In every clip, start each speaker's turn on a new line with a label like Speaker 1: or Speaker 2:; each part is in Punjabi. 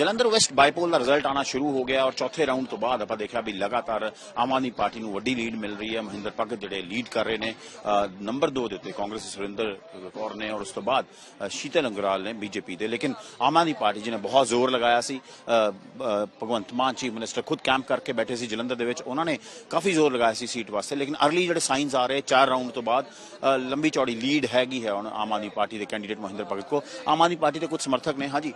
Speaker 1: ਜਲੰਧਰ ਵੈਸਟ ਬਾਈਪੋਲ ਦਾ ਰਿਜ਼ਲਟ ਆਣਾ ਸ਼ੁਰੂ ਹੋ ਗਿਆ ਔਰ ਚੌਥੇ ਰਾਊਂਡ ਤੋਂ ਬਾਅਦ ਆਪਾਂ ਦੇਖਿਆ ਵੀ ਲਗਾਤਾਰ ਆਮ ਆਦਮੀ ਪਾਰਟੀ ਨੂੰ ਵੱਡੀ ਲੀਡ ਮਿਲ ਰਹੀ ਹੈ। ਮਹਿੰਦਰ ਭਗਤ ਜਿਹੜੇ ਲੀਡ ਕਰ ਰਹੇ ਨੇ ਅ, ਨੰਬਰ 2 ਦੇ ਉੱਤੇ ਕਾਂਗਰਸ ਦੇ ਸੁਰਿੰਦਰ ਕੌਰ ਨੇ ਔਰ ਉਸ ਤੋਂ ਬਾਅਦ ਸ਼ੀਤਲ ਅੰਗਰਾਲ ਨੇ ਬੀਜੇਪੀ ਦੇ। ਲੇਕਿਨ ਆਮ ਆਦਮੀ ਪਾਰਟੀ ਜਿਹਨੇ ਬਹੁਤ ਜ਼ੋਰ ਲਗਾਇਆ ਸੀ ਭਗਵੰਤ ਮਾਨ ਚੀਫ ਮਿਨਿਸਟਰ ਖੁਦ ਕੈਂਪ ਕਰਕੇ ਬੈਠੇ ਸੀ ਜਲੰਧਰ ਦੇ ਵਿੱਚ ਉਹਨਾਂ ਨੇ ਕਾਫੀ ਜ਼ੋਰ ਲਗਾਇਆ ਸੀ ਸੀਟ ਵਾਸਤੇ। ਲੇਕਿਨ ਅਰਲੀ ਜਿਹੜੇ ਸਾਈਨਸ ਆ ਰਹੇ ਚਾਰ ਰਾਊਂਡ ਤੋਂ ਬਾਅਦ ਲੰਬੀ ਚੌੜੀ ਲੀਡ ਹੈਗੀ ਹੈ ਹੁਣ ਆਮ ਆਦਮੀ ਪਾਰਟੀ ਦੇ ਕੈਂਡੀਡੇਟ ਮਹਿੰਦਰ ਭਗਤ ਕੋ। ਆਮ ਆਦਮੀ ਪਾਰਟੀ ਦੇ ਕੁਝ ਸਮਰਥਕ ਨੇ। ਹਾਂਜੀ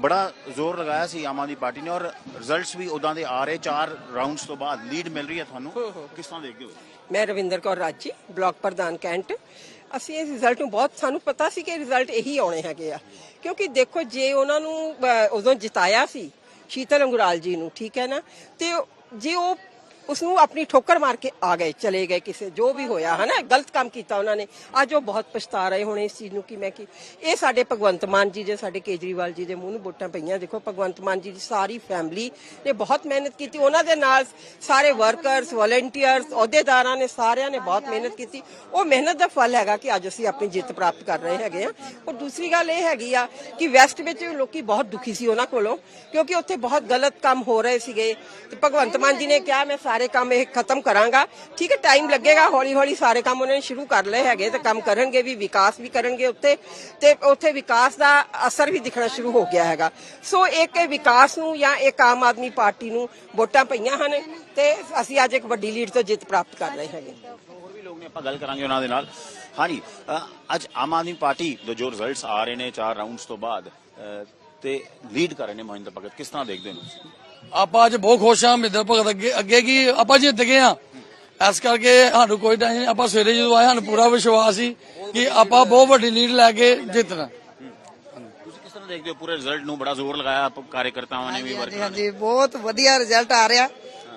Speaker 1: ਬੜਾ ਜ਼ੋਰ ਲਗਾਇਆ ਸੀ ਆਮ ਆਦਮੀ ਪਾਰਟੀ ਨੇ ਔਰ ਰਿਜ਼ਲਟਸ ਵੀ ਉਦਾਂ ਦੇ ਆ ਰਹੇ। ਚਾਰ ਰਾਊਂਡਸ ਤੋਂ ਬਾਅਦ ਲੀਡ ਮਿਲ ਰਹੀ ਹੈ ਤੁਹਾਨੂੰ। ਕਿਸ ਤਰ੍ਹਾਂ ਦੇਖਦੇ ਹੋ?
Speaker 2: ਮੈਂ ਰਵਿੰਦਰ ਕੌਰ ਰਾਜੀ ਬਲਾਕ ਪ੍ਰਧਾਨ ਕੈਂਟ। ਅਸੀਂ ਇਸ ਰਿਜ਼ਲਟ ਨੂੰ ਬਹੁਤ ਸਾਨੂੰ ਪਤਾ ਸੀ ਕਿ ਰਿਜ਼ਲਟ ਇਹੀ ਆਉਣੇ ਹੈਗੇ ਆ। ਕਿਉਂਕਿ ਦੇਖੋ ਜੇ ਉਹਨਾਂ ਨੂੰ ਉਦੋਂ ਜਿਤਾਇਆ ਸੀ ਸ਼ੀਤਲ ਅੰਗੁਰਾਲ ਜੀ ਨੂੰ ਠੀਕ ਹੈ ਨਾ? ਤੇ ਜੇ ਉਹ ਉਸ ਨੂੰ ਆਪਣੀ ਠੋਕਰ ਮਾਰ ਕੇ ਆ ਗਏ, ਚਲੇ ਗਏ ਕਿਸੇ, ਜੋ ਵੀ ਹੋਇਆ ਹੈ ਨਾ ਗਲਤ ਕੰਮ ਕੀਤਾ ਉਹਨਾਂ ਨੇ। ਅੱਜ ਉਹ ਬਹੁਤ ਪਛਤਾ ਰਹੇ ਹੋਣੇ ਇਸ ਚੀਜ਼ ਨੂੰ ਕਿ ਮੈਂ ਕਿ ਇਹ ਸਾਡੇ ਭਗਵੰਤ ਮਾਨ ਜੀ ਜੇ ਸਾਡੇ ਕੇਜਰੀਵਾਲ ਜੀ ਦੇ ਮੂੰਹ ਨੂੰ ਵੋਟਾਂ ਪਈਆਂ। ਦੇਖੋ, ਭਗਵੰਤ ਮਾਨ ਜੀ ਦੀ ਸਾਰੀ ਫੈਮਿਲੀ ਨੇ ਬਹੁਤ ਮਿਹਨਤ ਕੀਤੀ। ਉਹਨਾਂ ਦੇ ਨਾਲ ਸਾਰੇ ਵਰਕਰਸ ਵਲੰਟੀਅਰਸ ਅਹੁਦੇਦਾਰਾਂ ਨੇ ਸਾਰਿਆਂ ਨੇ ਬਹੁਤ ਮਿਹਨਤ ਕੀਤੀ। ਉਹ ਮਿਹਨਤ ਦਾ ਫਲ ਹੈਗਾ ਕਿ ਅੱਜ ਅਸੀਂ ਆਪਣੀ ਜਿੱਤ ਪ੍ਰਾਪਤ ਕਰ ਰਹੇ ਹੈਗੇ ਆ ਔਰ ਦੂਸਰੀ ਗੱਲ ਇਹ ਹੈਗੀ ਆ ਕਿ ਵੈਸਟ ਵਿੱਚ ਲੋਕੀ ਬਹੁਤ ਦੁਖੀ ਸੀ ਉਹਨਾਂ ਕੋਲੋਂ, ਕਿਉਂਕਿ ਉੱਥੇ ਬਹੁਤ ਗਲਤ ਕੰਮ ਹੋ ਰਹੇ ਸੀਗੇ। ਤੇ ਭਗਵੰਤ ਮਾਨ ਜੀ ਨੇ ਕਿਹਾ, ਮੈਂ ਸਾਰੇ ਕੰਮ ਇਹ ਖਤਮ ਕਰਾਂਗਾ। ਠੀਕ ਹੈ ਟਾਈਮ ਲੱਗੇਗਾ ਹੌਲੀ ਹੌਲੀ ਸਾਰੇ ਕੰਮ ਉਹਨਾਂ ਨੇ ਸ਼ੁਰੂ ਕਰ ਲਏ ਹੈਗੇ ਤੇ ਕੰਮ ਕਰਨਗੇ ਵੀ, ਵਿਕਾਸ ਵੀ ਕਰਨਗੇ ਉੱਥੇ ਤੇ ਉੱਥੇ ਵਿਕਾਸ ਦਾ ਅਸਰ ਵੀ ਦਿਖਣਾ ਸ਼ੁਰੂ ਹੋ ਗਿਆ ਹੈਗਾ। ਸੋ ਇੱਕ ਇਹ ਵਿਕਾਸ ਨੂੰ ਜਾਂ ਇੱਕ ਆਮ ਆਦਮੀ ਪਾਰਟੀ ਨੂੰ ਵੋਟਾਂ ਪਈਆਂ ਹਨ ਤੇ ਅਸੀਂ ਅੱਜ ਇੱਕ ਵੱਡੀ ਲੀਡ ਤੋਂ ਜਿੱਤ ਪ੍ਰਾਪਤ ਕਰ ਰਹੇ ਹੈਗੇ।
Speaker 1: ਹੋਰ ਵੀ ਲੋਕ ਨੇ, ਆਪਾਂ ਗੱਲ ਕਰਾਂਗੇ ਉਹਨਾਂ ਦੇ ਨਾਲ। ਹਾਂਜੀ ਅੱਜ ਆਮ ਆਦਮੀ ਪਾਰਟੀ ਦੇ ਜੋ ਰਿਜ਼ਲਟਸ ਆ ਰਹੇ ਨੇ, ਚਾਰ ਰਾਊਂਡਸ ਤੋਂ ਬਾਅਦ ਤੇ ਲੀਡ ਕਰ ਰਹੇ ਨੇ ਮਹਿੰਦਰ ਭਗਤ। ਕਿਸ ਤਰ੍ਹਾਂ ਦੇਖਦੇ ਹੋ
Speaker 3: ਆਪਾਂ ਅੱਜ ਬਹੁਤ ਖੁਸ਼ ਹਾਂ ਮਿੱਦਰ ਭਗਤ ਅੱਗੇ ਅੱਗੇ ਕੀ ਆਪਾਂ ਜਿੱਤ ਗਏ ਆ ਇਸ ਕਰਕੇ ਸਾਨੂੰ ਕੋਈ ਟੈਨਸ਼ਨ ਨਹੀਂ ਆਪਾਂ ਸਵੇਰੇ ਜਦੋਂ ਆਏ ਸਾਨੂੰ ਪੂਰਾ ਵਿਸ਼ਵਾਸ ਸੀ ਕਿ ਆਪਾਂ ਬਹੁਤ ਵੱਡੀ ਲੀਡ ਲੈ ਕੇ ਜਿੱਤਣਾ।
Speaker 1: ਤੁਸੀਂ ਕਿਸ ਤਰ੍ਹਾਂ ਦੇਖਦੇ ਹੋ ਪੂਰੇ ਰਿਜ਼ਲਟ ਨੂੰ? ਬੜਾ ਜ਼ੋਰ ਲਗਾਇਆ ਆਪ ਕਾਰਜਕਰਤਾਵਾਂ ਨੇ ਵੀ
Speaker 4: ਹਾਂਜੀ
Speaker 1: ਵਰਕਰਾਂ ਨੇ
Speaker 4: ਹਾਂਜੀ ਬਹੁਤ ਵਧੀਆ ਰਿਜ਼ਲਟ ਆ ਰਿਹਾ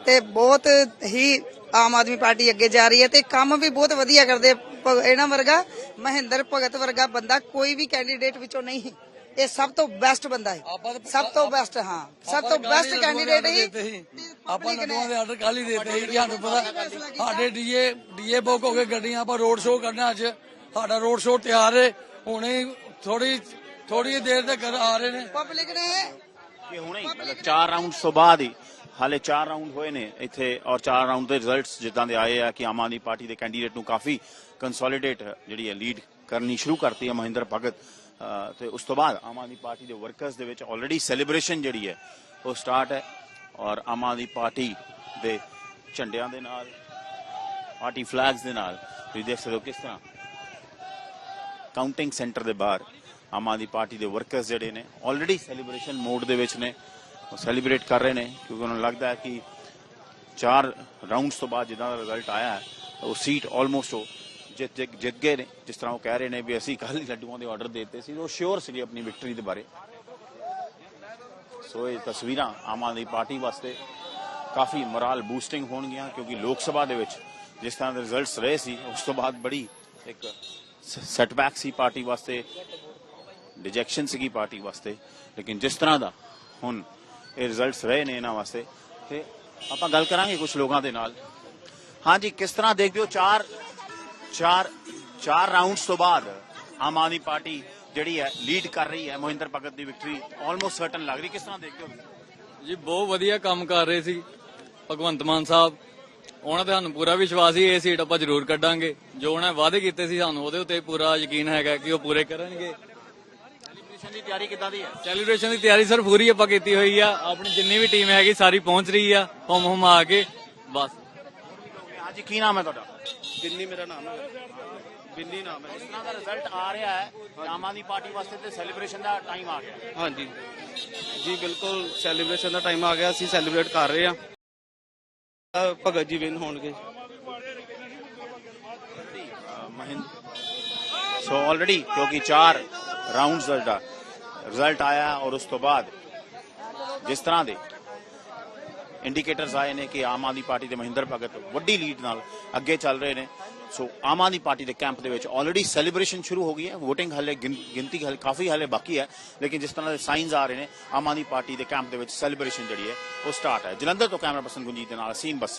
Speaker 4: ਤੇ ਬਹੁਤ ਹੀ ਆਮ ਆਦਮੀ ਪਾਰਟੀ ਅੱਗੇ ਜਾ ਰਹੀ ਹੈ ਤੇ ਕੰਮ ਵੀ ਬਹੁਤ ਵਧੀਆ ਕਰਦੇ ਇਹਨਾਂ ਵਰਗਾ ਮਹਿੰਦਰ ਭਗਤ ਵਰਗਾ ਬੰਦਾ ਕੋਈ ਵੀ ਕੈਂਡੀਡੇਟ ਵਿੱਚੋਂ ਨਹੀਂ ਇਹ ਸਭ ਤੋਂ ਬੈਸਟ ਬੰਦਾ ਹੈ। ਸਭ ਤੋਂ ਬੈਸਟ ਹਾਂ। ਸਭ ਤੋਂ ਬੈਸਟ ਕੈਂਡੀਡੇਟ ਹੀ
Speaker 3: ਆਪਾਂ ਨਦੋਆਂ ਦੇ ਆਰਡਰ ਕੱਲ ਹੀ ਦੇਤੇ ਸੀ। ਕਿ ਸਾਨੂੰ ਪਤਾ ਸਾਡੇ ਡੀਏ ਡੀਏ ਬੁੱਕ ਹੋ ਗਏ ਗੱਡੀਆਂ ਆਪਾਂ ਰੋਡ ਸ਼ੋਅ ਕਰਨਾ ਅੱਜ। ਸਾਡਾ ਰੋਡ ਸ਼ੋਅ ਤਿਆਰ ਹੈ। ਹੁਣੇ ਥੋੜੀ ਥੋੜੀ ਦੇਰ ਤੱਕ ਆ ਰਹੇ ਨੇ।
Speaker 4: ਪਬਲਿਕ ਨੇ
Speaker 1: ਕਿ ਹੁਣੇ ਮਤਲਬ ਚਾਰ ਰਾਊਂਡਸ ਤੋਂ ਬਾਅਦ ਹੀ। ਹਾਲੇ ਚਾਰ ਰਾਊਂਡ ਹੋਏ ਨੇ ਇੱਥੇ ਔਰ ਚਾਰ ਰਾਊਂਡ ਦੇ ਰਿਜ਼ਲਟਸ ਜਿੱਦਾਂ ਦੇ ਆਏ ਆ ਕਿ ਆਮ ਆਦਮੀ ਪਾਰਟੀ ਦੇ ਕੈਂਡੀਡੇਟ ਨੂੰ ਕਾਫੀ ਕੰਸੋਲੀਡੇਟ ਜਿਹੜੀ ਹੈ ਲੀਡ ਕਰਨੀ ਸ਼ੁਰੂ ਕਰਤੀ ਹੈ ਮਹਿੰਦਰ ਭਗਤ। ਤੇ ਉਸ ਤੋਂ ਬਾਅਦ ਆਮ ਆਦਮੀ ਪਾਰਟੀ ਦੇ ਵਰਕਰਸ ਦੇ ਵਿੱਚ ਆਲਰੇਡੀ ਸੈਲੀਬ੍ਰੇਸ਼ਨ ਜਿਹੜੀ ਹੈ ਉਹ ਸਟਾਰਟ ਹੈ ਔਰ ਆਮ ਆਦਮੀ ਪਾਰਟੀ ਦੇ ਝੰਡਿਆਂ ਦੇ ਨਾਲ ਪਾਰਟੀ ਫਲੈਗਸ ਦੇ ਨਾਲ ਤੁਸੀਂ ਦੇਖ ਸਕਦੇ ਹੋ ਕਿਸ ਤਰ੍ਹਾਂ ਕਾਊਂਟਿੰਗ ਸੈਂਟਰ ਦੇ ਬਾਹਰ ਆਮ ਆਦਮੀ ਪਾਰਟੀ ਦੇ ਵਰਕਰਸ ਜਿਹੜੇ ਨੇ ਆਲਰੇਡੀ ਸੈਲੀਬ੍ਰੇਸ਼ਨ ਮੋਡ ਦੇ ਵਿੱਚ ਨੇ ਉਹ ਸੈਲੀਬ੍ਰੇਟ ਕਰ ਰਹੇ ਨੇ ਕਿਉਂਕਿ ਉਹਨਾਂ ਨੂੰ ਲੱਗਦਾ ਹੈ ਕਿ ਚਾਰ ਰਾਊਂਡਸ ਤੋਂ ਬਾਅਦ ਜਿੱਦਾਂ ਦਾ ਰਿਜ਼ਲਟ ਆਇਆ ਹੈ, ਉਹ ਸੀਟ ਆਲਮੋਸਟ ਉਹ ਜਿੱਤ ਜਿੱਤ- ਜਿੱਤ ਗਏ ਨੇ, ਜਿਸ ਤਰ੍ਹਾਂ ਉਹ ਕਹਿ ਰਹੇ ਨੇ ਵੀ ਅਸੀਂ ਕੱਲ ਹੀ ਲੱਡੂਆਂ ਦੇ ਆਰਡਰ ਦਿੱਤੇ ਸੀ, ਉਹ ਸ਼ੋਰ ਸੀਗੇ ਆਪਣੀ ਵਿਕਟਰੀ ਦੇ ਬਾਰੇ। ਸੋ ਇਹ ਤਸਵੀਰਾਂ ਆਮ ਆਦਮੀ ਪਾਰਟੀ ਵਾਸਤੇ ਕਾਫੀ ਮੋਰਲ ਬੂਸਟਿੰਗ ਹੋਣਗੀਆਂ, ਕਿਉਂਕਿ ਲੋਕ ਸਭਾ ਦੇ ਵਿੱਚ ਜਿਸ ਤਰ੍ਹਾਂ ਦੇ ਰਿਜ਼ਲਟਸ ਰਹੇ ਸੀ, ਉਸ ਤੋਂ ਬਾਅਦ ਬੜੀ ਇੱਕ ਸੈਟਬੈਕ ਸੀ ਪਾਰਟੀ ਵਾਸਤੇ ਡਿਜੈਕਸ਼ਨ ਸੀਗੀ ਪਾਰਟੀ ਵਾਸਤੇ। ਲੇਕਿਨ ਜਿਸ ਤਰ੍ਹਾਂ ਦਾ ਹੁਣ ਇਹ ਰਿਜ਼ਲਟਸ ਰਹੇ ਨੇ ਇਹਨਾਂ ਵਾਸਤੇ ਤੇ ਆਪਾਂ ਗੱਲ ਕਰਾਂਗੇ ਕੁਝ ਲੋਕਾਂ ਦੇ ਨਾਲ। ਹਾਂਜੀ, ਕਿਸ ਤਰ੍ਹਾਂ ਦੇਖਦੇ ਹੋ? ਚਾਰ ਚਾਰ ਚਾਰ ਰਾਊਂਡਸ ਤੋਂ ਬਾਅਦ ਆਮ ਆਦਮੀ ਪਾਰਟੀ ਜਿਹੜੀ ਹੈ ਲੀਡ ਕਰ ਰਹੀ ਹੈ ਮੋਹਿੰਦਰ ਭਗਤ ਦੀ ਵਿਕਟਰੀ ਆਲਮੋਸਟ ਸਰਟਨ ਲੱਗ ਰਹੀ ਕਿਸ ਤਰ੍ਹਾਂ ਦੇਖਦੇ ਹੋ
Speaker 5: ਜੀ ਬਹੁਤ ਵਧੀਆ ਕੰਮ ਕਰ ਰਹੇ ਸੀ ਭਗਵੰਤ ਮਾਨ ਸਾਹਿਬ। ਉਹਨਾਂ ਤੇ ਸਾਨੂੰ ਪੂਰਾ ਵਿਸ਼ਵਾਸ ਸੀ ਇਹ ਸੀਟ ਆਪਾਂ ਜ਼ਰੂਰ ਕੱਢਾਂਗੇ। ਜੋ ਉਹਨਾਂ ਨੇ ਵਾਅਦੇ ਕੀਤੇ ਸੀ ਸਾਨੂੰ ਉਹਦੇ ਉੱਤੇ ਪੂਰਾ ਯਕੀਨ ਹੈਗਾ ਕਿ ਉਹ ਪੂਰੇ ਕਰਨਗੇ।
Speaker 1: ਸੈਲੀਬ੍ਰੇਸ਼ਨ ਦੀ ਤਿਆਰੀ ਕਿੱਦਾਂ ਦੀ ਹੈ?
Speaker 5: ਸੈਲੀਬ੍ਰੇਸ਼ਨ ਦੀ ਤਿਆਰੀ ਸਰ ਪੂਰੀ ਆਪਾਂ ਕੀਤੀ ਹੋਈ ਆ। ਆਪਣੀ ਜਿੰਨੀ ਵੀ ਟੀਮ ਹੈਗੀ ਸਾਰੀ ਪਹੁੰਚ ਰਹੀ ਆ ਹੁਮ ਹੁਮ ਆ ਕੇ। ਬਸ।
Speaker 1: ਹਾਂਜੀ ਕੀ ਨਾਮ ਹੈ ਤੁਹਾਡਾ?
Speaker 6: ਬਿੰਨੀ ਮੇਰਾ ਨਾਮ ਹੈ। ਬਿੰਨੀ ਨਾਮ ਹੈ।
Speaker 1: ਇਸ ਤਰ੍ਹਾਂ ਦਾ ਰਿਜ਼ਲਟ ਆ ਰਿਹਾ ਹੈ। ਆਮ ਆਦਮੀ ਪਾਰਟੀ ਵਾਸਤੇ ਤੇ ਸੈਲੀਬ੍ਰੇਸ਼ਨ ਦਾ ਟਾਈਮ ਆ ਗਿਆ।
Speaker 6: ਹਾਂਜੀ। ਜੀ ਬਿਲਕੁਲ ਸੈਲੀਬ੍ਰੇਸ਼ਨ ਦਾ ਟਾਈਮ ਆ ਗਿਆ। ਅਸੀਂ ਸੈਲੀਬ੍ਰੇਟ ਕਰ ਰਹੇ ਅਹ ਭਗਤ ਜੀ ਵਿਨ ਹੋਣਗੇ।
Speaker 1: ਮਹਿੰਦ ਸੋ ਆਲਰੇਡੀ ਕਿਉਂਕਿ ਚਾਰ ਰਾਉਂਡਸ ਦਾ ਰਿਜ਼ਲਟ ਆਇਆ ਔਰ ਉਸ ਤੋਂ ਬਾਅਦ ਜਿਸ ਤਰ੍ਹਾਂ ਦੇ ਇੰਡੀਕੇਟਰਸ ਆਏ ਨੇ ਕਿ ਆਮ ਆਦਮੀ ਪਾਰਟੀ ਦੇ ਮਹਿੰਦਰ ਭਗਤ ਵੱਡੀ ਲੀਡ ਨਾਲ ਅੱਗੇ ਚੱਲ ਰਹੇ ਨੇ। ਸੋ ਆਮ ਆਦਮੀ ਪਾਰਟੀ ਦੇ ਕੈਂਪ ਦੇ ਵਿੱਚ ਆਲਰੇਡੀ ਸੈਲੀਬ੍ਰੇਸ਼ਨ ਸ਼ੁਰੂ ਹੋ ਗਈ ਹੈ। VOTING ਹਲੇ ਗਿਣਤੀ ਹਲੇ ਕਾਫੀ ਹਲੇ ਬਾਕੀ ਹੈ। ਲੇਕਿਨ ਜਿਸ ਤਰ੍ਹਾਂ ਦੇ ਸਾਈਨਸ ਆ ਰਹੇ ਨੇ, ਆਮ ਆਦਮੀ ਪਾਰਟੀ ਦੇ ਕੈਂਪ ਦੇ ਵਿੱਚ ਸੈਲੀਬ੍ਰੇਸ਼ਨ ਜਿਹੜੀ ਹੈ, ਉਹ ਸਟਾਰਟ ਹੈ। ਜਲੰਧਰ ਤੋਂ ਕੈਮਰਾ ਪਰਸਨ ਗੁੰਜੀਤ ਦੇ ਨਾਲ ਅਸੀਮ ਬੱਸੀ।